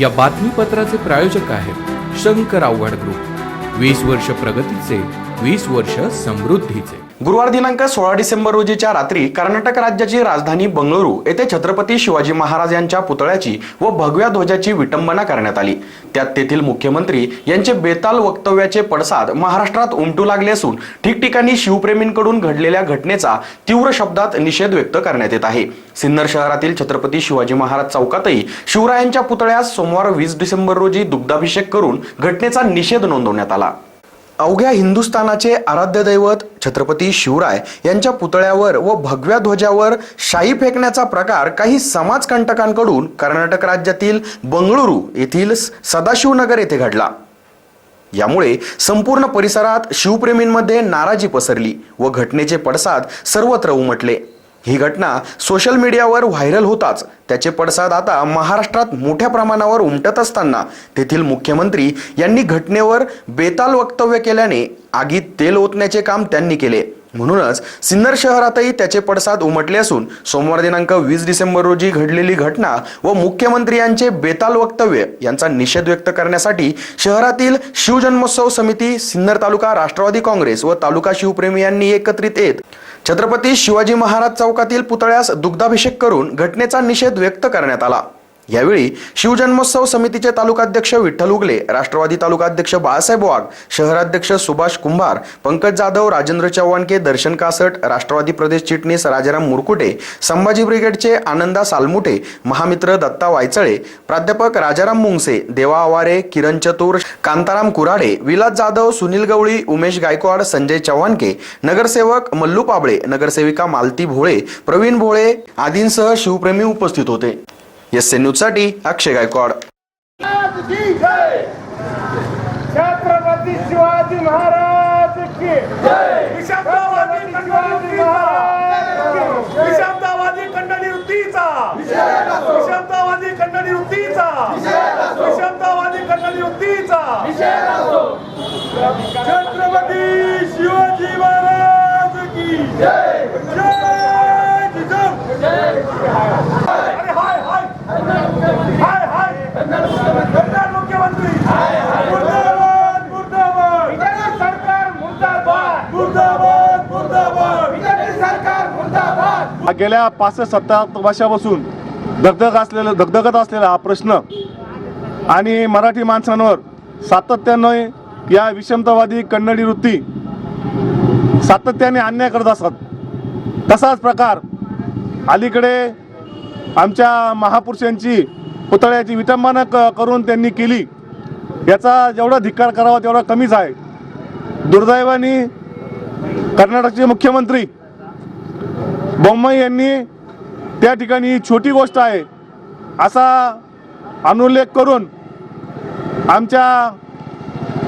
या बातमीपत्राचे प्रायोजक आहेत शंकर आव्हाड ग्रुप. वीस वर्ष प्रगतीचे वीस वर्ष समृद्धीचे. गुरुवार दिनांक सोळा डिसेंबर रोजीच्या रात्री कर्नाटक राज्याची राजधानी बंगळुरू येथे छत्रपती शिवाजी महाराज यांच्या पुतळ्याची व भगव्या ध्वजाची विटंबना करण्यात आली. त्यात तेथील मुख्यमंत्री यांचे बेताल वक्तव्याचे पडसाद महाराष्ट्रात उमटू लागले असून ठिकठिकाणी शिवप्रेमींकडून घडलेल्या घटनेचा तीव्र शब्दात निषेध व्यक्त करण्यात येत आहे. सिन्नर शहरातील छत्रपती शिवाजी महाराज चौकातही शिवरायांच्या पुतळ्यास सोमवार वीस डिसेंबर रोजी दुग्धाभिषेक करून घटनेचा निषेध नोंदवण्यात आला. अवघ्या हिंदुस्थानाचे आराध्य दैवत छत्रपती शिवराय यांच्या पुतळ्यावर व भगव्या ध्वजावर शाई फेकण्याचा प्रकार काही समाजकंटकांकडून कर्नाटक राज्यातील बंगळुरू येथील सदाशिवनगर येथे घडला. यामुळे संपूर्ण परिसरात शिवप्रेमींमध्ये नाराजी पसरली व घटनेचे पडसाद सर्वत्र उमटले. ही घटना सोशल मीडियावर व्हायरल होताच. त्याचे पडसाद आता महाराष्ट्रात मोठ्या प्रमाणावर उमटत असताना तेथील मुख्यमंत्री यांनी घटनेवर बेताल वक्तव्य केल्याने आगीत तेल ओतण्याचे काम त्यांनी केले. म्हणूनच सिन्नर शहरातही त्याचे पडसाद उमटले असून सोमवार दिनांक वीस डिसेंबर रोजी घडलेली घटना व मुख्यमंत्री यांचे बेताल वक्तव्य यांचा निषेध व्यक्त करण्यासाठी शहरातील शिवजन्मोत्सव समिती सिन्नर तालुका राष्ट्रवादी काँग्रेस व तालुका शिवप्रेमी यांनी एकत्रित येत छत्रपती शिवाजी महाराज चौकातील पुतळ्यास दुग्धाभिषेक करून घटनेचा निषेध व्यक्त करण्यात आला. यावेळी शिवजन्मोत्सव समितीचे तालुकाध्यक्ष विठ्ठल उगले राष्ट्रवादी तालुकाध्यक्ष बाळासाहेब वाघ शहराध्यक्ष सुभाष कुंभार पंकज जाधव राजेंद्र चव्हाणके दर्शन कासट राष्ट्रवादी प्रदेश चिटणीस राजाराम मुरकुटे संभाजी ब्रिगेडचे आनंदा सालमुटे महामित्र दत्ता वायचळे प्राध्यापक राजाराम मुंगसे देवा आवारे किरण चतुर कांताराम कुराडे विलास जाधव सुनील गवळी उमेश गायकवाड संजय चव्हाणके नगरसेवक मल्लू पाबळे नगरसेविका मालती भोळे प्रवीण भोळे आदींसह शिवप्रेमी उपस्थित होते. एस एन न्यूजसाठी अक्षय गायकवाड. जय! छत्रपती शिवाजी महाराज की विषमतावादी विषमतावादी खंडणी वृत्तीचा विषमतावादी खंडणी वृत्तीचा विषमतावादी खंडणी वृत्तीचा छत्रपती शिवाजी महाराज की जय! जिजाऊ गेल्या पासष्ट सत्तर वर्षापासून धगधग असलेला दगदगत असलेला हा प्रश्न आणि मराठी माणसांवर सातत्याने या विषमतावादी कन्नडी वृत्ती सातत्याने अन्याय करत असतात तसाच प्रकार अलीकडे आमच्या महापुरुषांची पुतळ्याची विटंबना क करून त्यांनी केली. याचा जेवढा धिक्कार करावा तेवढा कमीच आहे. दुर्दैवानी कर्नाटकचे मुख्यमंत्री बोम्मई यांनी त्या ठिकाणी ही छोटी गोष्ट आहे असा अनुल्लेख करून आमच्या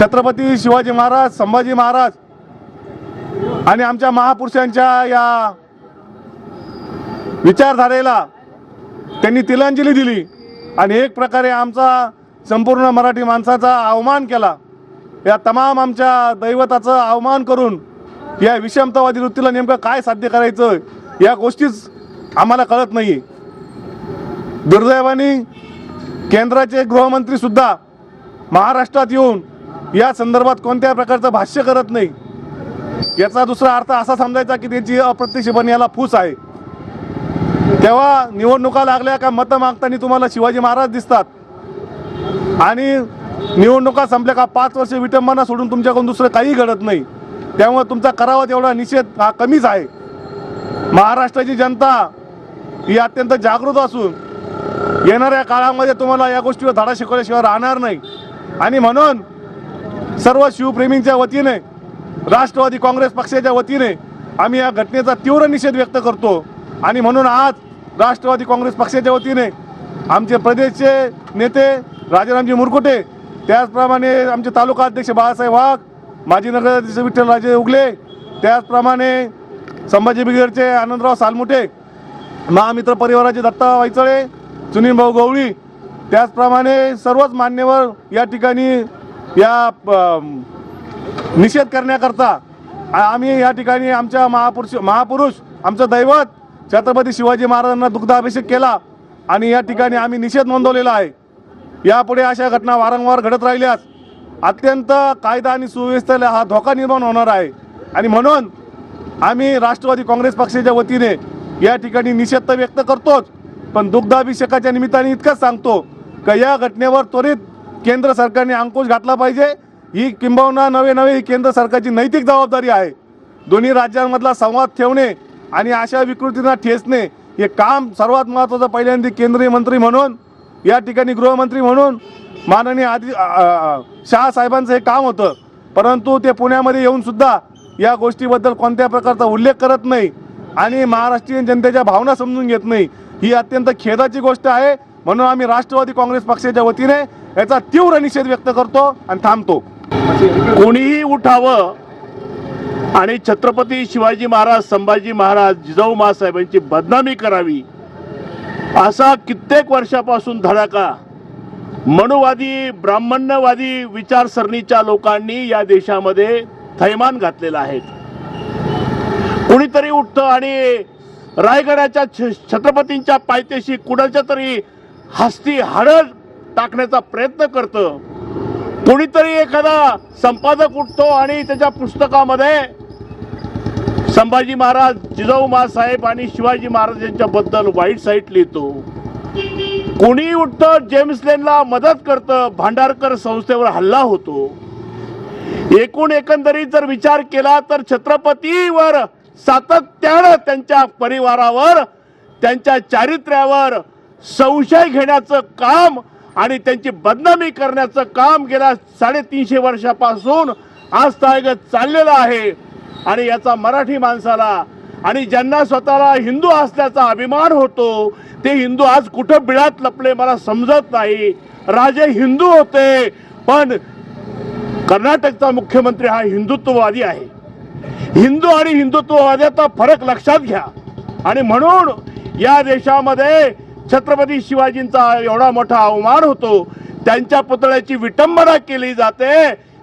छत्रपती शिवाजी महाराज संभाजी महाराज आणि आमच्या महापुरुषांच्या या विचारधारेला त्यांनी तिलांजली दिली आणि एक प्रकारे आमचा संपूर्ण मराठी माणसाचा अवमान केला. या तमाम आमच्या दैवताचं अवमान करून या विषमतावादी वृत्तीला नेमकं काय साध्य करायचं? या गोष्टीच आम्हाला कळत नाही दुर्दैवाने केंद्राचे गृहमंत्री सुद्धा महाराष्ट्रात येऊन या संदर्भात कोणत्या प्रकारचं भाष्य करत नाही. याचा दुसरा अर्थ असा समजायचा की त्यांची अप्रत्यक्षपणे याला फूस आहे. तेव्हा निवडणुका लागल्या का मतं मागताना तुम्हाला शिवाजी महाराज दिसतात. आणि निवडणुका संपल्या का पाच वर्ष विटंबना सोडून तुमच्याकडून दुसरं काही घडत नाही. त्यामुळे तुमचा करावा तेवढा निषेध हा कमीच आहे. महाराष्ट्राची जनता ही अत्यंत जागृत असून येणाऱ्या काळामध्ये तुम्हाला या गोष्टीवर धडा शिकवल्याशिवाय राहणार नाही. आणि म्हणून सर्व शिवप्रेमींच्या वतीने राष्ट्रवादी काँग्रेस पक्षाच्या वतीने आम्ही या घटनेचा तीव्र निषेध व्यक्त करतो. आणि म्हणून आज राष्ट्रवादी काँग्रेस पक्षाच्या वतीने आमचे प्रदेशचे नेते राजारामजी मुरकुटे त्याचप्रमाणे आमचे तालुका अध्यक्ष बाळासाहेब वाघ माजी नगराध्यक्ष विठ्ठलराजे उगले त्याचप्रमाणे संभाजी बिगरचे आनंदराव सालमुटे महामित्र परिवाराचे दत्ता वायचळे सुनील भाऊ गवळी त्याचप्रमाणे सर्वच मान्यवर या ठिकाणी या निषेध करण्याकरता आम्ही या ठिकाणी आमच्या महापुरुष महापुरुष आमचं दैवत छत्रपती शिवाजी महाराजांना दुग्धाभिषेक केला आणि या ठिकाणी आम्ही निषेध नोंदवलेला आहे. यापुढे अशा घटना वारंवार घडत राहिल्यास अत्यंत कायदा आणि सुव्यवस्थेला हा धोका निर्माण होणार आहे. आणि म्हणून आम्ही राष्ट्रवादी काँग्रेस पक्षाच्या वतीने या ठिकाणी निषेध तर व्यक्त करतोच पण दुग्धाभिषेकाच्या निमित्ताने इतकंच सांगतो का या घटनेवर त्वरित केंद्र सरकारने अंकुश घातला पाहिजे. ही किंबहुना नवे नवे ही केंद्र सरकारची नैतिक जबाबदारी आहे. दोन्ही राज्यांमधला संवाद ठेवणे आणि अशा विकृतींना ठेचणे हे काम सर्वात महत्त्वाचं पहिल्यांदा केंद्रीय मंत्री म्हणून या ठिकाणी गृहमंत्री म्हणून माननीय आधी अ- शहा साहेबांचं हे काम होतं. परंतु ते पुण्यामध्ये येऊनसुद्धा या गोष्टीबद्दल कोणत्या प्रकारचा उल्लेख करत नाही आणि महाराष्ट्रीयन जनतेच्या भावना समजून घेत नाही ही अत्यंत खेदाची गोष्ट आहे. म्हणून आम्ही राष्ट्रवादी काँग्रेस पक्षाच्या वतीने याचा तीव्र निषेध व्यक्त करतो आणि थांबतो. कोणीही उठावं आणि छत्रपती शिवाजी महाराज संभाजी महाराज जिजाऊ महासाहेबांची बदनामी करावी असा कित्येक वर्षापासून धडाका मनुवादी ब्राह्मण्यवादी विचारसरणीच्या लोकांनी या देशामध्ये थैमान घातलेला आहे. कुणीतरी उठतं आणि रायगडाच्या छ- छत्रपतींच्या पायथ्याशी कुणाच्या तरी हस्ती हाडं टाकण्याचा प्रयत्न करतं. कोणीतरी एखादा संपादक उठतो आणि त्याच्या पुस्तकामध्ये संभाजी महाराज जिजाऊ महासाहेब आणि शिवाजी महाराज यांच्याबद्दल वाईट साईट लिहितो. कोणी उठतं जेम्स लेनला मदत करतं भांडारकर संस्थेवर हल्ला होतो. एकूण एकंदरीत जर विचार केला तर छत्रपतीवर सातत्यानं त्यांच्या परिवारावर त्यांच्या चारित्र्यावर संशय घेण्याचं काम आणि त्यांची बदनामी करण्याचं काम गेल्या साडेतीनशे वर्षापासून आज तायगत चाललेलं आहे. आणि याचा मराठी माणसाला आणि ज्यांना स्वतःला हिंदू असल्याचा अभिमान होतो ते हिंदू आज कुठं बिळात लपले मला समजत नाही. राजे हिंदू होते पण कर्नाटकचा मुख्यमंत्री हा हिंदुत्ववादी आहे. हिंदू आणि हिंदुत्ववाद्याचा फरक लक्षात घ्या. आणि म्हणून या देशामध्ये छत्रपती शिवाजींचा एवढा मोठा अवमान होतो त्यांच्या पुतळ्याची विटंबना केली जाते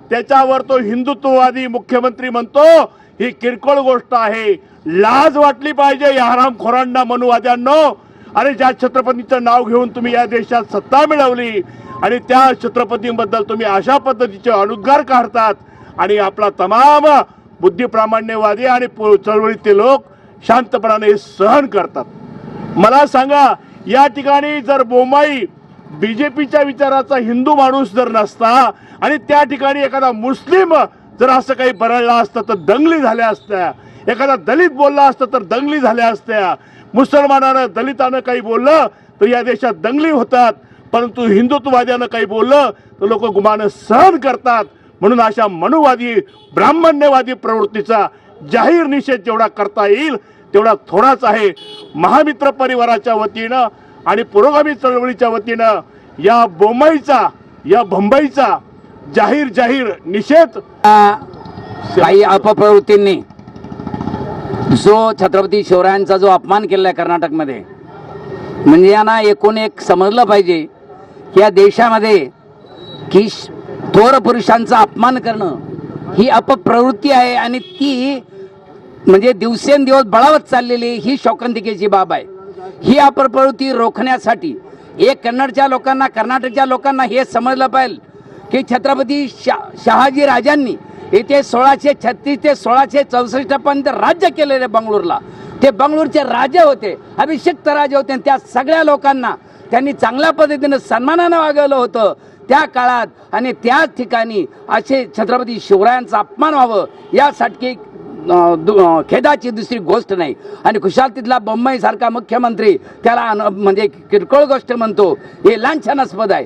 त्याच्यावर तो हिंदुत्ववादी मुख्यमंत्री म्हणतो ही किरकोळ गोष्ट आहे. लाज वाटली पाहिजे या हरामखोरांना मनुवाद्यांनो. अरे ज्या छत्रपतीचं नाव घेऊन तुम्ही या देशात सत्ता मिळवली आणि त्या छत्रपतींबद्दल तुम्ही अशा पद्धतीचे अनुद्गार काढतात. आणि आपला तमाम बुद्धिप्रामाण्यवादी आणि चळवळीतले लोक शांतपणाने सहन करतात. मला सांगा या ठिकाणी जर बोमाई बीजेपीच्या विचाराचा हिंदू माणूस जर नसता आणि त्या ठिकाणी एखादा मुस्लिम जर असं काही बरळला असतं तर दंगली झाल्या असत्या. एखादा दलित बोलला असतं तर दंगली झाल्या असत्या. मुसलमानानं दलितानं काही बोललं तर या देशात दंगली होतात. परंतु हिंदुत्ववाद्यानं काही बोललं तर लोक गुमानं सहन करतात. म्हणून अशा मनुवादी ब्राह्मण्यवादी प्रवृत्तीचा जाहीर निषेध जेवढा करता येईल तेवढा थोडाच आहे. महामित्र परिवाराच्या वतीनं आणि पुरोगामी चळवळीच्या वतीनं या बोंबाईचा या भंबाईचा जाहीर जाहीर निषेध. काही अपप्रवृत्तींनी जो छत्रपती शिवरायांचा जो अपमान केलेला आहे कर्नाटकमध्ये म्हणजे यांना एकूण एक समजलं पाहिजे या देशामध्ये की थोर पुरुषांचा अपमान करणं ही अपप्रवृत्ती आहे आणि ती म्हणजे दिवसेंदिवस बळावत चाललेली ही शोकांतिकेची बाब आहे. ही अपप्रवृत्ती रोखण्यासाठी एक कन्नडच्या लोकांना कर्नाटकच्या लोकांना हे समजलं पाहिजे की छत्रपती शा शहाजी राजांनी येथे सोळाशे छत्तीस ते सोळाशे चौसष्टपर्यंत राज्य केलेले बंगळूरला. ते बंगळूरचे राजे होते अभिषिक्त राजे होते आणि त्या सगळ्या लोकांना त्यांनी चांगल्या पद्धतीनं सन्मानानं वागवलं होतं त्या काळात. आणि त्याच ठिकाणी असे छत्रपती शिवरायांचा अपमान व्हावं यासाठी दु- खेदाची दुसरी गोष्ट नाही. आणि खुशाल तिथला बंबईसारखा मुख्यमंत्री त्याला म्हणजे किरकोळ गोष्ट म्हणतो हे लांछनास्पद आहे.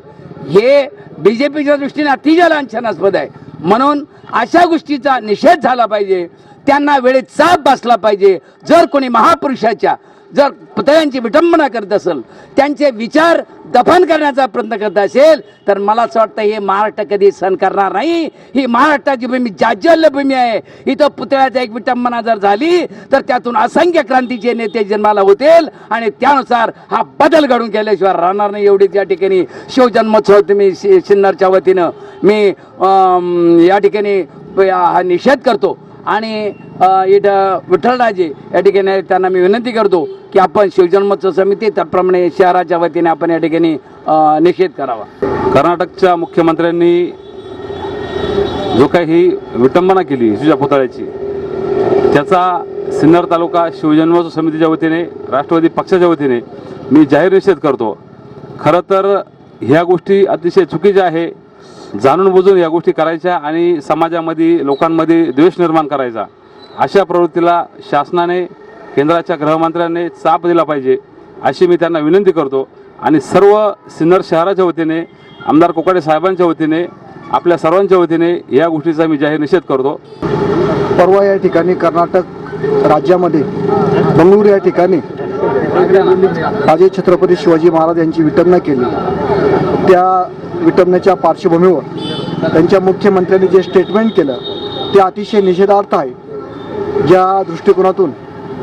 हे बीजेपीच्या दृष्टीने अतिशय लांछनास्पद आहे. म्हणून अशा गोष्टीचा निषेध झाला पाहिजे. त्यांना वेळेत चाप बसला पाहिजे. जर कोणी महापुरुषाच्या जर पुतळ्यांची विटंबना करत असेल त्यांचे विचार दफन करण्याचा प्रयत्न करत असेल तर मला असं वाटतं हे महाराष्ट्र कधी सहन करणार नाही. ही महाराष्ट्राची भूमी जाज्वल्य भूमी आहे. इथं पुतळ्याचा एक विटंबना जर झाली तर त्यातून असंख्य क्रांतीचे नेते जन्माला होतील आणि त्यानुसार हा बदल घडून गेल्याशिवाय राहणार नाही एवढीच या ठिकाणी शिवजन्मोत्सव तुम्ही शि- सिन्नरच्या वतीनं मी या ठिकाणी हा निषेध करतो. आणि इथं विठ्ठलराजे या ठिकाणी त्यांना मी विनंती करतो की आपण शिवजन्मोत्सव समिती त्याप्रमाणे शहराच्या वतीने आपण या ठिकाणी निषेध करावा. कर्नाटकच्या मुख्यमंत्र्यांनी जो काही ही विटंबना केली शिजा पुतळ्याची त्याचा सिन्नर तालुका शिवजन्मोत्सव समितीच्या वतीने राष्ट्रवादी पक्षाच्या वतीने मी जाहीर निषेध करतो. खरं तर ह्या गोष्टी अतिशय चुकीच्या आहे. जाणून बुजून या गोष्टी करायच्या आणि समाजामध्ये लोकांमध्ये द्वेष निर्माण करायचा. अशा प्रवृत्तीला शासनाने केंद्राच्या गृहमंत्र्यांनी चाप दिला पाहिजे अशी मी त्यांना विनंती करतो. आणि सर्व सिन्नर शहराच्या वतीने आमदार कोकाडे साहेबांच्या वतीने आपल्या सर्वांच्या वतीने या गोष्टीचा मी जाहीर निषेध करतो. परवा या ठिकाणी कर्नाटक राज्यामध्ये बंगळुरू या ठिकाणी राजे छत्रपती शिवाजी महाराज यांची विटंबना केली. त्या विटंबनेच्या पार्श्वभूमीवर त्यांच्या मुख्यमंत्र्यांनी जे स्टेटमेंट केलं ते अतिशय निषेधार्थ आहे. ज्या दृष्टिकोनातून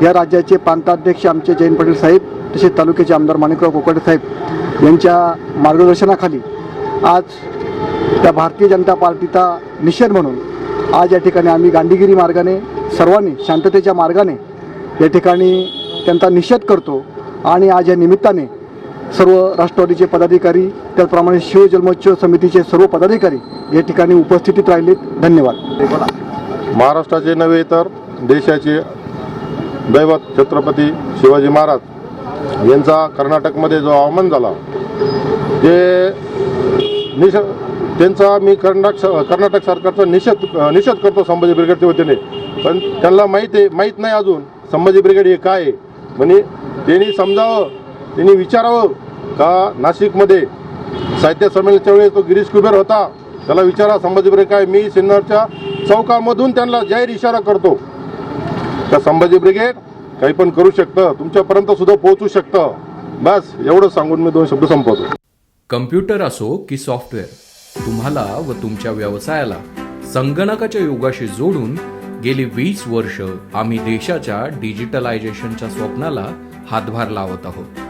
या राज्याचे प्रांताध्यक्ष आमचे जयंत पाटील साहेब तसेच तालुक्याचे आमदार माणिकराव कोकाटे साहेब यांच्या मार्गदर्शनाखाली आज त्या भारतीय जनता पार्टीचा निषेध म्हणून आज या ठिकाणी आम्ही गांधीगिरी मार्गाने सर्वांनी शांततेच्या मार्गाने या ठिकाणी त्यांचा निषेध करतो आणि आज या निमित्ताने सर्व राष्ट्रवादीचे पदाधिकारी त्याचप्रमाणे शिवजन्मोत्सव समितीचे सर्व पदाधिकारी या ठिकाणी उपस्थितीत राहिलेत. धन्यवाद. महाराष्ट्राचे नव्हे तर देशाचे दैवत छत्रपती शिवाजी महाराज यांचा कर्नाटकमध्ये जो अवमान झाला ते निष त्यांचा मी कर्नाटक कर्नाटक सरकारचा निषेध निषेध करतो संभाजी ब्रिगेडच्या वतीने. पण त्यांना माहीत आहे माहीत नाही अजून संभाजी ब्रिगेड हे काय आहे. म्हणजे त्यांनी समजावं त्यांनी विचारावं का नाशिकमध्ये साहित्य संमेलनाच्या वेळेस तो गिरीश कुबेर होता? त्याला विचारा संभाजी ब्रिगेड काय? मी सिन्नरच्या चौकामधून त्यांना जाहीर इशारा करतो. का संभाजी ब्रिगेड काही पण करू शकतं. तुमच्यापर्यंत सुद्धा पोहोचू शकतं. बस एवढं सांगून मी दोन शब्द संपवतो. कम्प्युटर असो की सॉफ्टवेअर तुम्हाला व तुमच्या व्यवसायाला संगणकाच्या योगाशी जोडून गेली वीस वर्ष आम्ही देशाच्या डिजिटलायझेशनच्या स्वप्नाला हातभार लावत आहोत.